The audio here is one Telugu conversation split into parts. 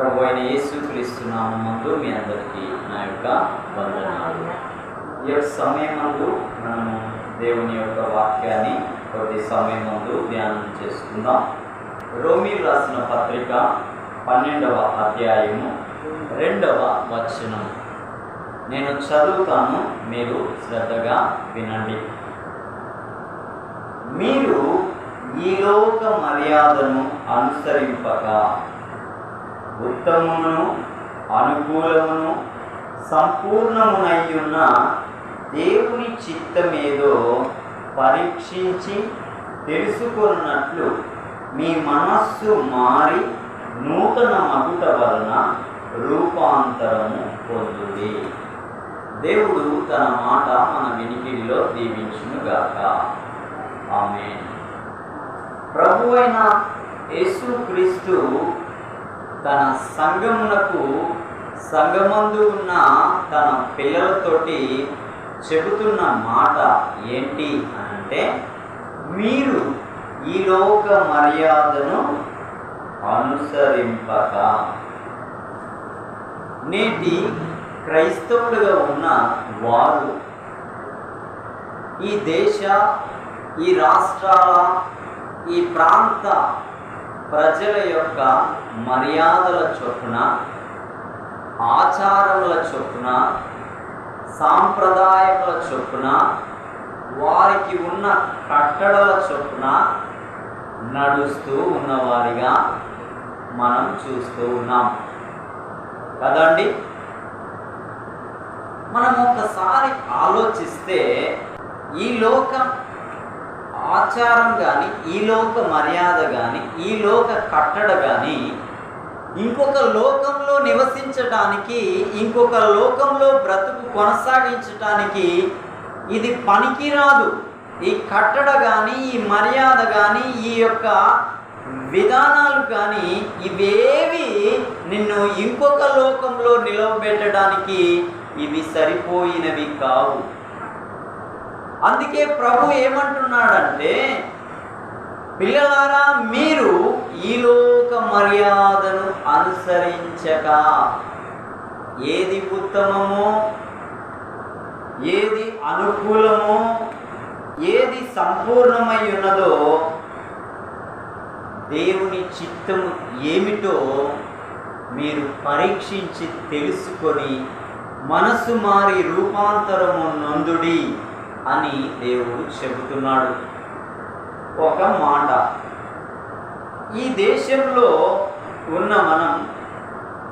ప్రభు అయిన యేసు క్రీస్తున్నాము ముందు మీ అందరికీ నా యొక్క వందనాలు. ఈ యొక్క సమయం ముందు మనము దేవుని యొక్క వాక్యాన్ని కొద్ది సమయం ముందు ధ్యానం చేసుకుందాం. రోమి రాసిన పత్రిక పన్నెండవ అధ్యాయము రెండవ వచనం. నేను చదువుతాను మీరు శ్రద్ధగా వినండి. మీరు ఈ లోక మర్యాదను అనుసరింపక ఉత్తమమును అనుకూలమును సంపూర్ణమునయ్యున్న దేవుని చిత్తమేదో పరీక్షించి తెలుసుకున్నట్లు మీ మనస్సు మారి నూతన మగుట వలన రూపాంతరము పొందుది దేవుడు తన మాట మన వినికిడిలో దీవించునుగాక. ఆమె ప్రభు అయిన యేసుక్రీస్తు తన సంఘమునకు సంఘమందు ఉన్న తన పిల్లలతోటి చెబుతున్న మాట ఏంటి అంటే మీరు ఈ లోక మర్యాదను అనుసరింపక. నేటి క్రైస్తవులుగా ఉన్న వారు ఈ దేశ ఈ రాష్ట్రాల ఈ ప్రాంత ప్రజల యొక్క మర్యాదల చొప్పున ఆచారముల చొప్పున సాంప్రదాయముల చొప్పున వారికి ఉన్న కట్టడల చొప్పున నడుస్తూ ఉన్నవారిగా మనం చూస్తూ ఉన్నాం. కదండి? మనం ఒకసారి ఆలోచిస్తే ఈ లోక ఆచారం కానీ ఈ లోక మర్యాద కానీ ఈ లోక కట్టడ కానీ ఇంకొక లోకంలో నివసించటానికి ఇంకొక లోకంలో బ్రతుకు కొనసాగించటానికి ఇది పనికిరాదు. ఈ కట్టడ కానీ ఈ మర్యాద కానీ ఈ యొక్క విధానాలు కానీ ఇవేవి నిన్ను ఇంకొక లోకంలో నిలవబెట్టడానికి ఇవి సరిపోయినవి కావు. అందుకే ప్రభు ఏమంటున్నాడంటే పిల్లలారా మీరు ఈ లోక మర్యాదను అనుసరించక ఏది ఉత్తమమో ఏది అనుకూలమో ఏది సంపూర్ణమై ఉన్నదో దేవుని చిత్తము ఏమిటో మీరు పరీక్షించి తెలుసుకొని మనసు మారి రూపాంతరము నందుడి. అని దేవుడు చెబుతున్నాడు. ఒక మాట. ఈ దేశంలో ఉన్న మనం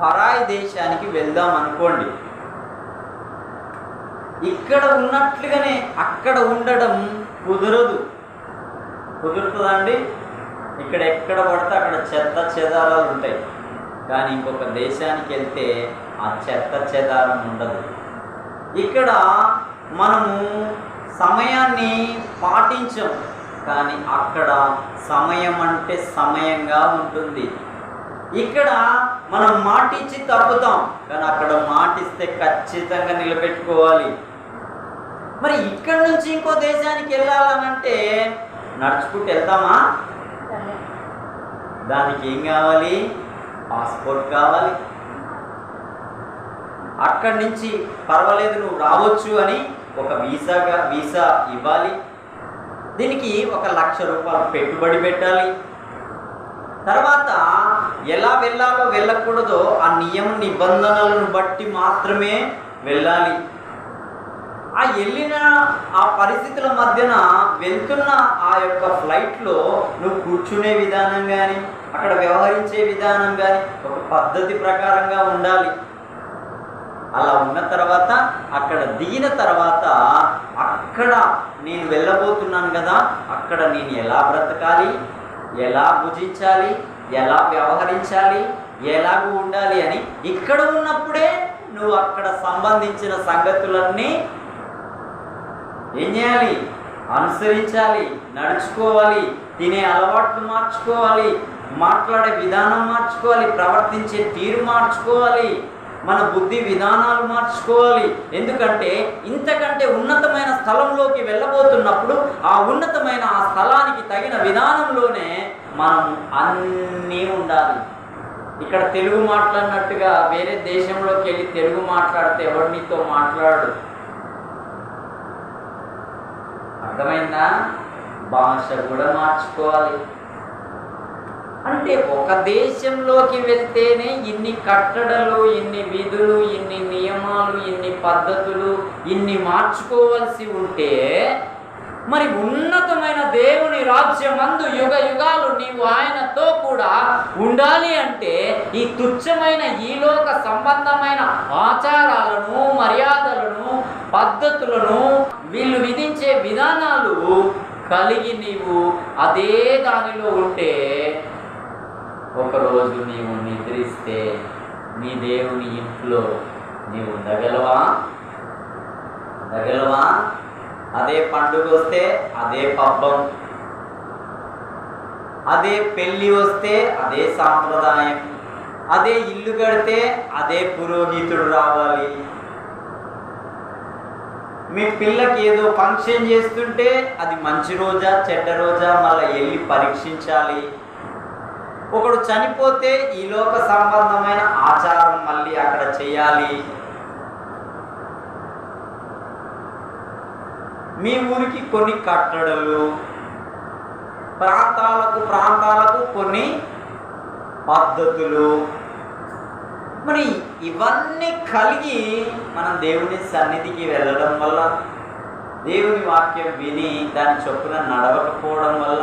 పరాయి దేశానికి వెళ్దాం అనుకోండి. ఇక్కడ ఉన్నట్లుగానే అక్కడ ఉండడం కుదరదు. కుదురుతుందండి ఇక్కడ ఎక్కడ పడితే అక్కడ చెత్త చెదారాలు ఉంటాయి. కానీ ఇంకొక దేశానికి వెళ్తే ఆ చెత్త చెదారం ఉండదు. ఇక్కడ మనము సమయాన్ని పాటించం కానీ అక్కడ సమయం అంటే సమయంగా ఉంటుంది. ఇక్కడ మనం మాటిచ్చి తప్పుతాం కానీ అక్కడ మాటిస్తే ఖచ్చితంగా నిలబెట్టుకోవాలి. మరి ఇక్కడ నుంచి ఇంకో దేశానికి వెళ్ళాలనంటే నడుచుకుంటూ వెళ్తామా? దానికి ఏం కావాలి? పాస్పోర్ట్ కావాలి. అక్కడి నుంచి పర్వాలేదు నువ్వు రావచ్చు అని ఒక వీసాగా వీసా ఇవ్వాలి. దీనికి ఒక లక్ష రూపాయలు పెట్టుబడి పెట్టాలి. తర్వాత ఎలా వెళ్ళాలో వెళ్ళకూడదో ఆ నియమ నిబంధనలను బట్టి మాత్రమే వెళ్ళాలి. ఆ వెళ్ళిన ఆ పరిస్థితుల మధ్యన వెళ్తున్న ఆ యొక్క ఫ్లైట్లో నువ్వు కూర్చునే విధానం కానీ అక్కడ వ్యవహరించే విధానం కానీ ఒక పద్ధతి ప్రకారంగా ఉండాలి. అలా ఉన్న తర్వాత అక్కడ దిగిన తర్వాత అక్కడ నేను వెళ్ళబోతున్నాను కదా అక్కడ నేను ఎలా బ్రతకాలి ఎలా భుజించాలి ఎలా వ్యవహరించాలి ఎలాగూ ఉండాలి అని ఇక్కడ ఉన్నప్పుడే నువ్వు అక్కడ సంబంధించిన సంగతులన్నీ ఏం చేయాలి? అనుసరించాలి నడుచుకోవాలి తినే అలవాట్లు మార్చుకోవాలి మాట్లాడే విధానం మార్చుకోవాలి ప్రవర్తించే తీరు మార్చుకోవాలి. మన బుద్ధి విధానాలు మార్చుకోవాలి. ఎందుకంటే ఇంతకంటే ఉన్నతమైన స్థలంలోకి వెళ్ళబోతున్నప్పుడు ఆ ఉన్నతమైన ఆ స్థలానికి తగిన విధానంలోనే మనం అన్నీ ఉండాలి. ఇక్కడ తెలుగు మాట్లాడినట్టుగా వేరే దేశంలోకి వెళ్ళి తెలుగు మాట్లాడితే ఎవరినితో మాట్లాడు? అర్థమైందా? భాష కూడా మార్చుకోవాలి. అంటే ఒక దేశంలోకి వెళ్తేనే ఇన్ని కట్టడలు ఇన్ని విధులు ఇన్ని నియమాలు ఇన్ని పద్ధతులు ఇన్ని మార్చుకోవాల్సి ఉంటే మరి ఉన్నతమైన దేవుని రాజ్యమందు యుగ యుగాలు నీవు ఆయనతో కూడా ఉండాలి అంటే ఈ తుచ్చమైన ఈ లోక సంబంధమైన ఆచారాలను మర్యాదలను పద్ధతులను వీళ్ళు విధించే విధానాలు కలిగి నీవు అదే దానిలో ఉంటే ఒకరోజు నీవు నిద్రిస్తే నీ దేవుని ఇంట్లో నీవు ఉండగలవా ఉండగలవా అదే పండుగ వస్తే అదే పబ్బం. అదే పెళ్ళి వస్తే అదే సాంప్రదాయం. అదే ఇల్లు కడితే అదే పురోహితుడు రావాలి. మీ పిల్లకి ఏదో ఫంక్షన్ చేస్తుంటే అది మంచి రోజా చెడ్డ రోజా మళ్ళీ వెళ్ళి పరీక్షించాలి. ఒకడు చనిపోతే ఈ లోక సంబంధమైన ఆచారం మళ్ళీ అక్కడ చేయాలి. మీ ఊరికి కొన్ని కట్టడలు ప్రాంతాలకు ప్రాంతాలకు కొన్ని పద్ధతులు. మరి ఇవన్నీ కలిగి మనం దేవుని సన్నిధికి వెళ్ళడం వల్ల దేవుని వాక్యం విని దాని చొప్పున నడవకపోవడం వల్ల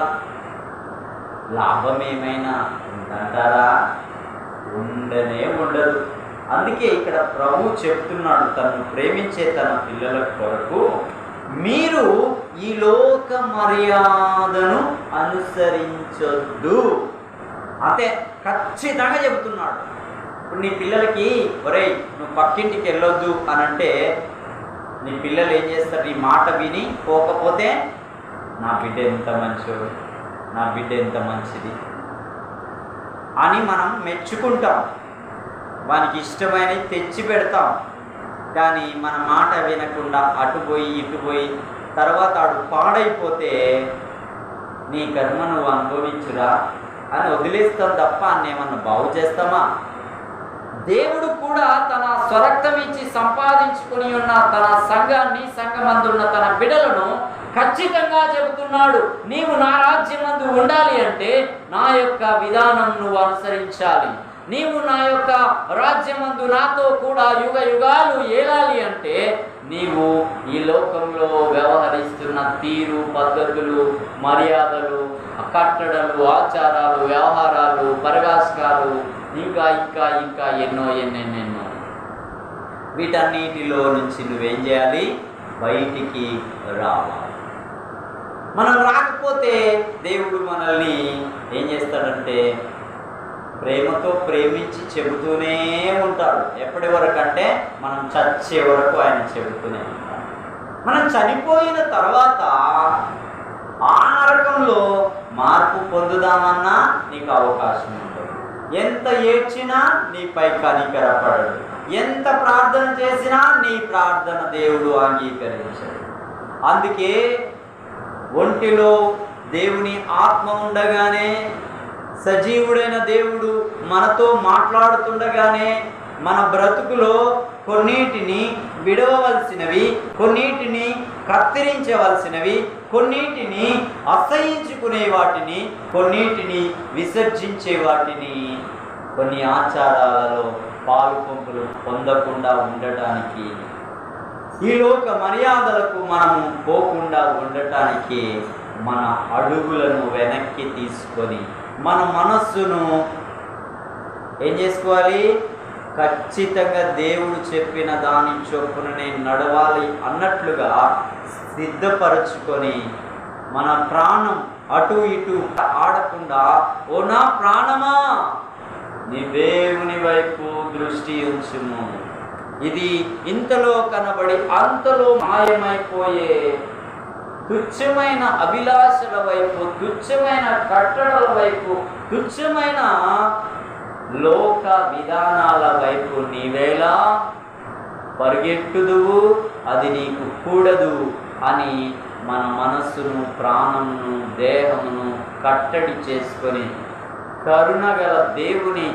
లాభం ఏమైనా ఉందంటారా? ఉండనే ఉండదు. అందుకే ఇక్కడ ప్రభు చెప్తున్నాడు తను ప్రేమించే తన పిల్లల కొరకు మీరు ఈ లోక మర్యాదను అనుసరించొద్దు. అంతే ఖచ్చితంగా చెబుతున్నాడు. ఇప్పుడు నీ పిల్లలకి ఒరేయ్ నువ్వు పక్కింటికి వెళ్ళొద్దు అని అంటే నీ పిల్లలు ఏం చేస్తారు? ఈ మాట విని పోకపోతే నా బిడ్డ ఎంత మంచోడు? నా బిడ్డ ఎంత మంచిది? అని మనం మెచ్చుకుంటాం. వానికి ఇష్టమైనవి తెచ్చి పెడతాం. కానీ మన మాట వినకుండా అటు పోయి ఇటు పోయి తర్వాత ఆడు పాడైపోతే నీ కర్మ నువ్వు అనుభవించురా అని వదిలేస్తాం తప్ప అన్నేమన్నా బాగు చేస్తామా? దేవుడు కూడా తన స్వరక్తం ఇచ్చి సంపాదించుకుని ఉన్న తన సంఘాన్ని సంఘమందున్న తన బిడలను ఖచ్చితంగా చెబుతున్నాడు నీవు నా రాజ్యమందు ఉండాలి అంటే నా యొక్క విధానం నువ్వు అనుసరించాలి. నీవు నా యొక్క రాజ్యమందు నాతో కూడా యుగ యుగాలు ఏలాలి అంటే నీవు ఈ లోకంలో వ్యవహరిస్తున్న తీరు పద్ధతులు మర్యాదలు కట్టడలు ఆచారాలు వ్యవహారాలు పరగాస్కాలు ఇంకా ఇంకా ఇంకా ఎన్నో ఎన్నెన్నెన్నో. వీటన్నిటిలో నుంచి నువ్వేం చేయాలి? బయటికి రావాలి. మనం రాకపోతే దేవుడు మనల్ని ఏం చేస్తాడంటే ప్రేమతో ప్రేమించి చెబుతూనే ఉంటాడు. ఎప్పటి వరకు అంటే మనం చచ్చే వరకు ఆయన చెబుతూనే ఉంటాడు. మనం చనిపోయిన తర్వాత ఆ నరకంలో మార్పు పొందుదామన్నా నీకు అవకాశం ఉంటుంది. ఎంత ఏడ్చినా నీపై కనికరపడడు ఎంత ప్రార్థన చేసినా నీ ప్రార్థన దేవుడు అంగీకరించడు. అందుకే ఒంటిలో దేవుని ఆత్మ ఉండగానే సజీవుడైన దేవుడు మనతో మాట్లాడుతుండగానే మన బ్రతుకులో కొన్నిటిని విడవవలసినవి కొన్నిటిని కత్తిరించవలసినవి కొన్నిటిని అసహించుకునే వాటిని కొన్నిటిని విసర్జించే వాటిని కొన్ని ఆచారాలలో పాలు పొంపులు పొందకుండా ఉండటానికి ఈ లోక మర్యాదలకు మనము పోకుండా ఉండటానికి మన అడుగులను వెనక్కి తీసుకొని మన మనస్సును ఏం చేసుకోవాలి? ఖచ్చితంగా దేవుడు చెప్పిన దాని చొప్పున నేను నడవాలి అన్నట్లుగా సిద్ధపరచుకొని మన ప్రాణం అటు ఇటు ఆడకుండా ఓ నా ప్రాణమా? నీ దేవుని వైపు దృష్టి ఉంచుము. ఇది ఇంతలో కనబడి అంతలో మాయమైపోయే తుచ్చమైన అభిలాషల వైపు తుచ్చమైన కట్టడల వైపు తుచ్చమైన లోక విధానాల వైపు నీవేలా పరిగెట్టుదువు అది నీకు కూడదు అని మన మనస్సును ప్రాణమును దేహమును కట్టడి చేసుకొని కరుణగల దేవుని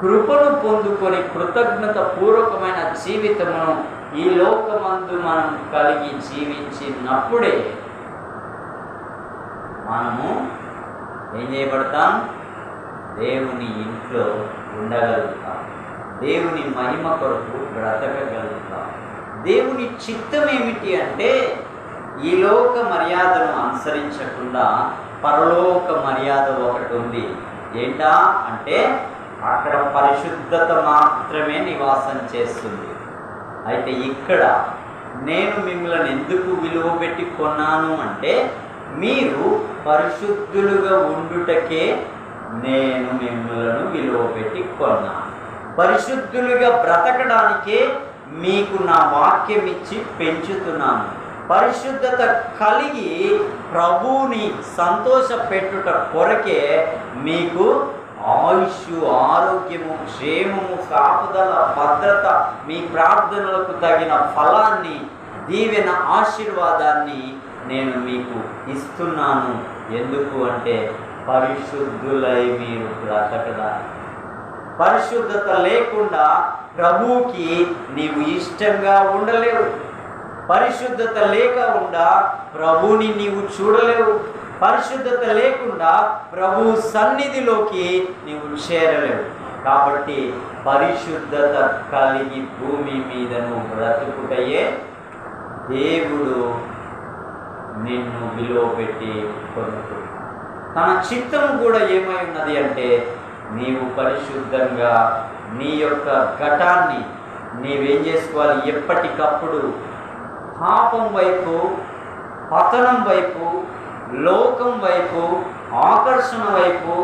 కృపను పొందుకొని కృతజ్ఞత పూర్వకమైన జీవితమును ఈ లోకమందు మనం కలిగి జీవించినప్పుడే మనము ఏం చేయబడతాం? దేవుని ఇంట్లో ఉండగలుగుతాం. దేవుని మహిమ కొరకు బ్రతకగలుగుతాం. దేవుని చిత్తం ఏమిటి అంటే ఈ లోక మర్యాదను అనుసరించకుండా పరలోక మర్యాద ఒకటి ఉంది. ఏంటా? అంటే అక్కడ పరిశుద్ధత మాత్రమే నివాసం చేస్తుంది. అయితే ఇక్కడ నేను మిమ్మల్ని ఎందుకు విలువ పెట్టి కొన్నాను అంటే మీరు పరిశుద్ధులుగా ఉండుటకే నేను మిమ్మలను విలువ పెట్టి కొన్నాను. పరిశుద్ధులుగా బ్రతకడానికే మీకు నా వాక్యం ఇచ్చి పెంచుతున్నాను. పరిశుద్ధత కలిగి ప్రభువుని సంతోష పెట్టుట కొరకే మీకు ఆయుష్ ఆరోగ్యము క్షేమము కాపుదల భద్రత మీ ప్రార్థనలకు తగిన ఫలాన్ని దీవెన ఆశీర్వాదాన్ని నేను మీకు ఇస్తున్నాను. ఎందుకు అంటే పరిశుద్ధులై మీరు బ్రతకడానికి. పరిశుద్ధత లేకుండా ప్రభువుకి నీవు ఇష్టంగా ఉండలేవు. పరిశుద్ధత లేకుండా ప్రభుని నీవు చూడలేవు. పరిశుద్ధత లేకుండా ప్రభు సన్నిధిలోకి నీవు చేరలేవు. కాబట్టి పరిశుద్ధత కలిగి భూమి మీద నువ్వు బ్రతుకుటయే దేవుడు నిన్ను విలువ పెట్టి పొందుతు తన చిత్తం కూడా ఏమై ఉన్నది అంటే నీవు పరిశుద్ధంగా నీ యొక్క ఘటాన్ని నీవేం చేసుకోవాలి? ఎప్పటికప్పుడు పాపం వైపు పతనం వైపు లోకం వైపు ఆకర్షణ వైపు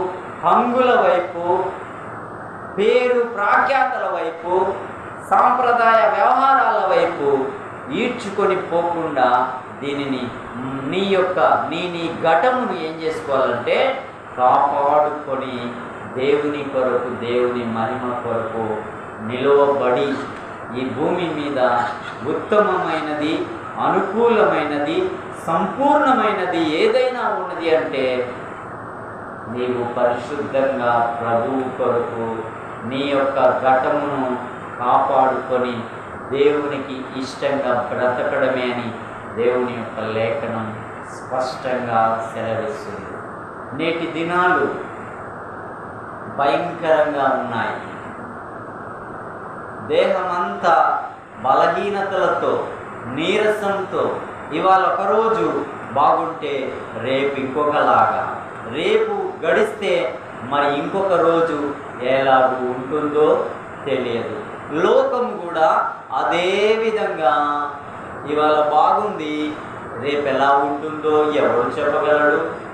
హంగుల వైపు పేరు ప్రాఖ్యాతల వైపు సాంప్రదాయ వ్యవహారాల వైపు ఈడ్చుకొని పోకుండా దీనిని నీ యొక్క నీ నీ ఘటమును ఏం చేసుకోవాలంటే కాపాడుకొని దేవుని కొరకు దేవుని మహిమ కొరకు నిలువబడి ఈ భూమి మీద ఉత్తమమైనది అనుకూలమైనది సంపూర్ణమైనది ఏదైనా ఉన్నది అంటే నీవు పరిశుద్ధంగా ప్రభువు కొరకు నీ యొక్క ఘటమును కాపాడుకొని దేవునికి ఇష్టంగా బ్రతకడమే అని దేవుని యొక్క లేఖనం స్పష్టంగా సెలవిస్తుంది. నేటి దినాలు భయంకరంగా ఉన్నాయి. దేహమంతా బలహీనతలతో నీరసంతో ఇవాళ ఒకరోజు బాగుంటే రేపు ఇంకొకలాగా. రేపు గడిస్తే మరి ఇంకొక రోజు ఎలాగూ ఉంటుందో తెలియదు. లోకం కూడా అదే విధంగా ఇవాళ బాగుంది. రేపు ఎలా ఉంటుందో ఎవరు చెప్పగలడు?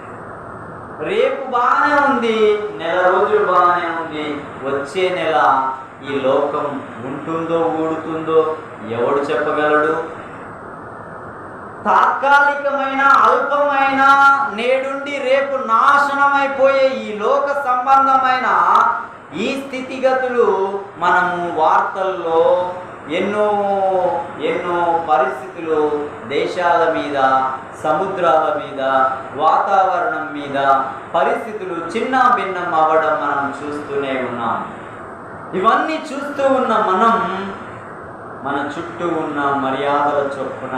రేపు బాగానే ఉంది. నెల రోజులు బాగానే ఉంది. వచ్చే నెల ఈ లోకం ఉంటుందో ఊడుతుందో ఎవడు చెప్పగలడు? తాత్కాలికమైన అల్పమైన నేడుండి రేపు నాశనమైపోయే ఈ లోక సంబంధమైన ఈ స్థితిగతులు మనము వార్తల్లో ఎన్నో ఎన్నో పరిస్థితులు దేశాల మీద సముద్రాల మీద వాతావరణం మీద పరిస్థితులు చిన్న భిన్నం అవ్వడం మనం చూస్తూనే ఉన్నాం. ఇవన్నీ చూస్తూ ఉన్న మనం మన చుట్టూ ఉన్న మర్యాదల చొప్పున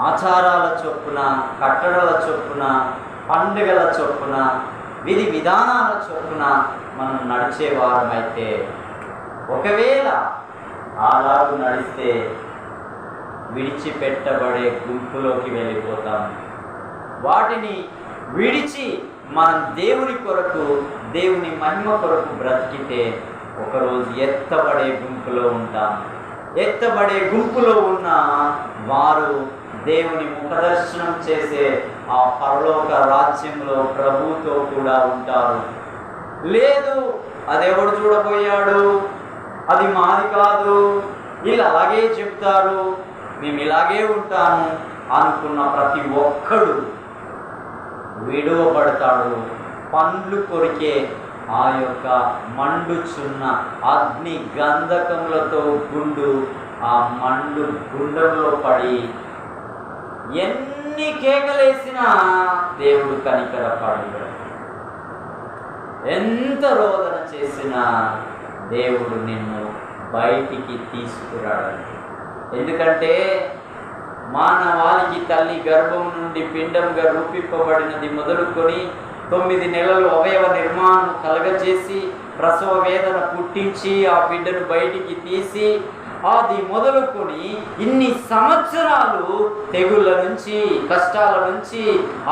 ఆచారాల చొప్పున కట్టడల చొప్పున పండుగల చొప్పున విధి విధానాల చొప్పున మనం నడిచేవారమైతే ఒకవేళ అలాగు నడిస్తే విడిచిపెట్టబడే గుంపులోకి వెళ్ళిపోతాం. వాటిని విడిచి మనం దేవుని కొరకు దేవుని మహిమ కొరకు బ్రతికితే ఒకరోజు ఎత్తబడే గుంపులో ఉంటాం. ఎత్తబడే గుంపులో ఉన్న వారు దేవుని ముఖదర్శనం చేసే ఆ పరలోక రాజ్యంలో ప్రభుతో కూడా ఉంటారు. లేదు అదెవడు చూడబోయాడు? అది మాది కాదు. వీళ్ళు అలాగే చెప్తారు మేము ఇలాగే ఉంటాము అనుకున్న ప్రతి ఒక్కడు విడువబడతాడు. పండ్లు కొరికే ఆ యొక్క మండుచున్న అగ్ని గంధకములతో గుండు ఆ మండు గుండంలో పడి ఎన్ని కేకలేసినా దేవుడు కనికరపడు ఎంత రోదన చేసినా దేవుడు నిన్ను బయటికి తీసుకురాడు. ఎందుకంటే మానవాళికి తల్లి గర్భం నుండి పిండంగా రూపింపబడినది మొదలుకొని తొమ్మిది నెలలు అవయవ నిర్మాణం కలగజేసి ప్రసవ వేదన పుట్టించి ఆ బిడ్డను బయటికి తీసి అది మొదలుకొని ఇన్ని సంవత్సరాలు తెగుళ్ళ నుంచి కష్టాల నుంచి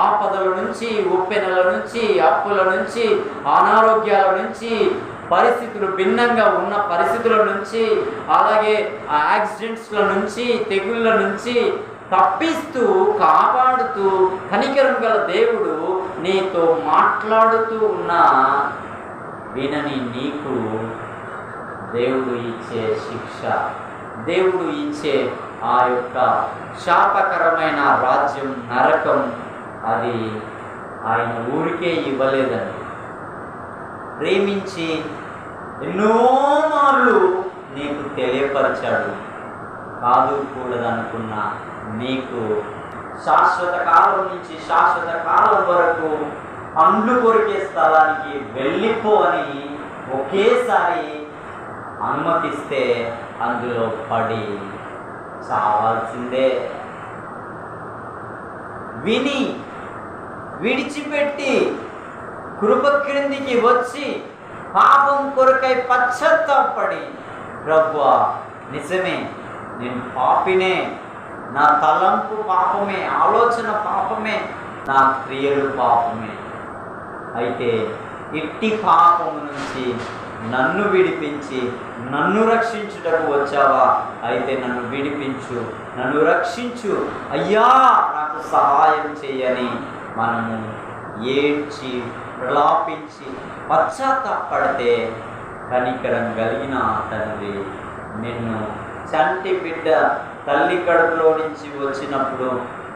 ఆపదల నుంచి ఉప్పెనల నుంచి అప్పుల నుంచి అనారోగ్యాల నుంచి పరిస్థితులు భిన్నంగా ఉన్న పరిస్థితుల నుంచి అలాగే యాక్సిడెంట్స్ల నుంచి తెగుళ్ళ నుంచి తప్పిస్తూ కాపాడుతూ కనికరం గల దేవుడు నీతో మాట్లాడుతూ ఉన్న వినని నీకు దేవుడు ఇచ్చే శిక్ష. దేవుడు ఇచ్చే ఆ యొక్క శాపకరమైన రాజ్యం నరకం అది ఆయన ఊరికే ఇవ్వలేదండి. ప్రేమించి ఎన్నో మార్లు నీకు తెలియపరచాడు. కాదు కూడదనుకున్న నీకు శాశ్వత కాలం నుంచి శాశ్వత కాలం వరకు పండ్లు కొరికే స్థలానికి వెళ్ళిపో అని ఒకేసారి అనుమతిస్తే అందులో పడి చావాల్సిందే. విని విడిచిపెట్టి కృప క్రిందికి వచ్చి పాపం కొరకై పశ్చత్తాపడి ప్రభువా నిజమే నేను పాపినే. నా తలంపు పాపమే ఆలోచన పాపమే నా క్రియలు పాపమే. అయితే ఇట్టి పాపము నుంచి నన్ను విడిపించి నన్ను రక్షించుటకు వచ్చావా? అయితే నన్ను విడిపించు నన్ను రక్షించు. అయ్యా నాకు సహాయం చేయని మనము ఏడ్చి ప్రలాపించి పశ్చాత్తాపడితే కనికరం కలిగిన తండ్రి నిన్ను చంటి బిడ్డ తల్లి కడుపులో నుంచి వచ్చినప్పుడు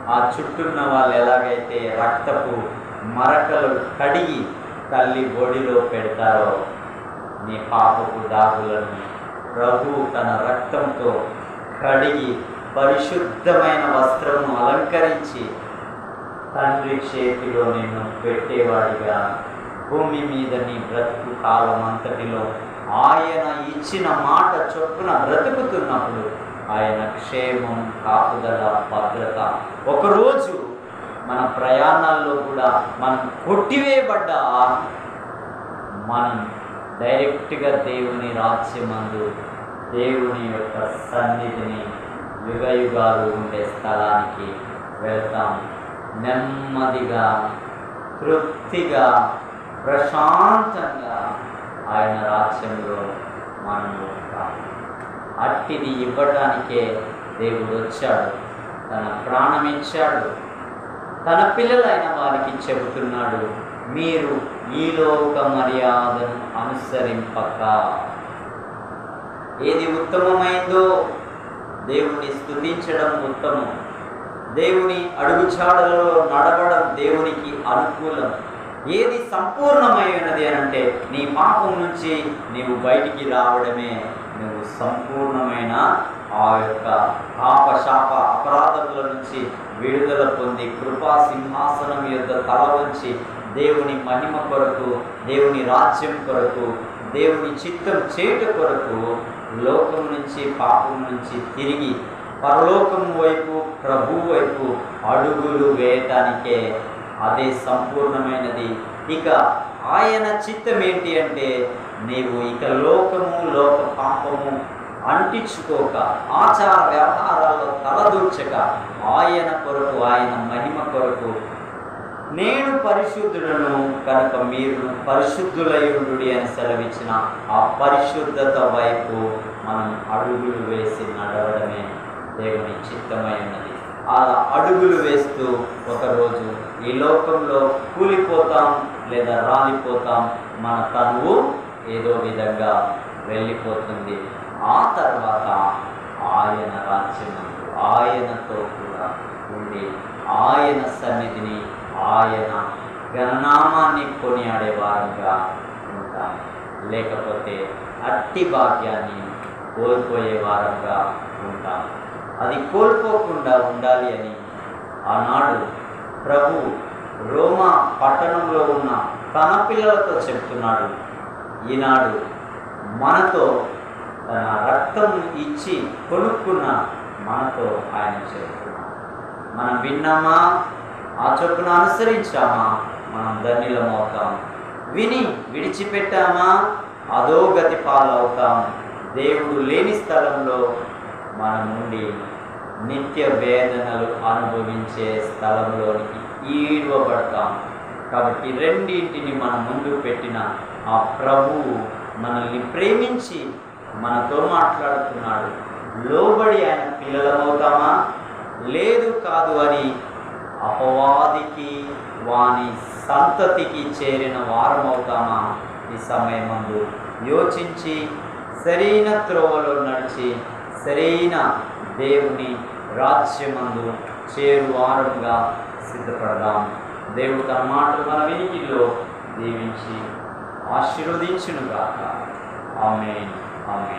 ఆ చుట్టూన్న వాళ్ళు ఎలాగైతే రక్తపు మరకలు కడిగి తల్లి బొడిలో పెడతారో నీ పాపపు దాగులను ప్రభు తన రక్తంతో కడిగి పరిశుద్ధమైన వస్త్రము అలంకరించి తండ్రి చేతిలో నిన్ను పెట్టేవాడిగా. భూమి మీద నీ బ్రతుకు కాలం అంతటిలో ఆయన ఇచ్చిన మాట చొప్పున బ్రతుకుతున్నప్పుడు ఆయన క్షేమం కాపుదల భద్రత ఒకరోజు మన ప్రయాణాల్లో కూడా మనం కొట్టివేయబడ్డా మనం డైరెక్ట్గా దేవుని రాజ్యమందు దేవుని యొక్క సన్నిధిని యుగయుగాలు ఉండే స్థలానికి వెళ్తాం. నెమ్మదిగా తృప్తిగా ప్రశాంతంగా ఆయన రాజ్యంలో మనం ఉంటాం. అట్టిది ఇవ్వడానికే దేవుడు వచ్చాడు. తన ప్రాణమించాడు తన పిల్లలైన వారికి చెబుతున్నాడు మీరు ఈ లోక మర్యాదను అనుసరింపక. ఏది ఉత్తమమైందో దేవుణ్ణి స్థుతించడం ఉత్తమం. దేవుని అడుగుచాడలలో నడవడం దేవునికి అనుకూలం. ఏది సంపూర్ణమైనది అని అంటే నీ పాపం నుంచి నీవు బయటికి రావడమే. నువ్వు సంపూర్ణమైన ఆ యొక్క పాపశాప అపరాధముల నుంచి విడుదల పొంది కృపా సింహాసనం యొక్క తల వంచి దేవుని మహిమ కొరకు దేవుని రాజ్యం కొరకు దేవుని చిత్తం చేయుట కొరకు లోకం నుంచి పాపం నుంచి తిరిగి పరలోకం వైపు ప్రభు వైపు అడుగులు వేయటానికే అదే సంపూర్ణమైనది. ఇక ఆయన చిత్తం ఏంటి అంటే నీవు ఇక లోకము లోక పాపము అంటించుకోక ఆచార వ్యవహారాల్లో తలదూర్చక ఆయన కొరకు ఆయన మహిమ కొరకు నేను పరిశుద్ధుడను కనుక మీరు పరిశుద్ధులయుడు అని సెలవిచ్చిన ఆ పరిశుద్ధత వైపు మనం అడుగులు వేసి నడవడమే దేవుని చిత్తమై ఉన్నది. అలా అడుగులు వేస్తూ ఒకరోజు ఈ లోకంలో కూలిపోతాం లేదా రాలిపోతాం మన తనువు ఏదో విధంగా వెళ్ళిపోతుంది. ఆ తర్వాత ఆయన రాజ్యమందు ఆయనతో కూడా ఉండి ఆయన సన్నిధిని ఆయన గణనామాన్ని కొనియాడే వారంగా ఉంటాం లేకపోతే అట్టి భాగ్యాన్ని కోల్పోయే వారంగా ఉంటాం అది కోల్పోకుండా ఉండాలి అని ఆనాడు ప్రభు రోమా పట్టణంలో ఉన్న తన పిల్లలతో చెప్తున్నాడు. ఈనాడు మనతో తన రక్తం ఇచ్చి కొనుక్కున్న మనతో ఆయన చెప్తున్నాడు. మనం విన్నామా? ఆ చొప్పున అనుసరించామా? మనం ధన్యులమవుతాం. విని విడిచిపెట్టామా? అదో గతి పాలవుతాం. దేవుడు లేని స్థలంలో మనం ఉండి నిత్య వేదనలు అనుభవించే స్థలంలోనికి ఈడవబడతాం. కాబట్టి రెండింటిని మన ముందు పెట్టిన ఆ ప్రభువు మనల్ని ప్రేమించి మనతో మాట్లాడుతున్నాడు. లోబడి ఆయన పిల్లలమవుతామా? లేదు కాదు అని అపవాదికి వాని సంతతికి చేరిన వారమవుతామా? ఈ సమయమందు యోచించి సరైన త్రోవలో నడిచి సరైన దేవుని రాజ్యమందు చేరు వారముగా సిద్ధపడదాం. దేవుడు తన మాటలు మన వినికిలో దీవించి ఆశీర్వదించునుగాక. ఆమె ఆమె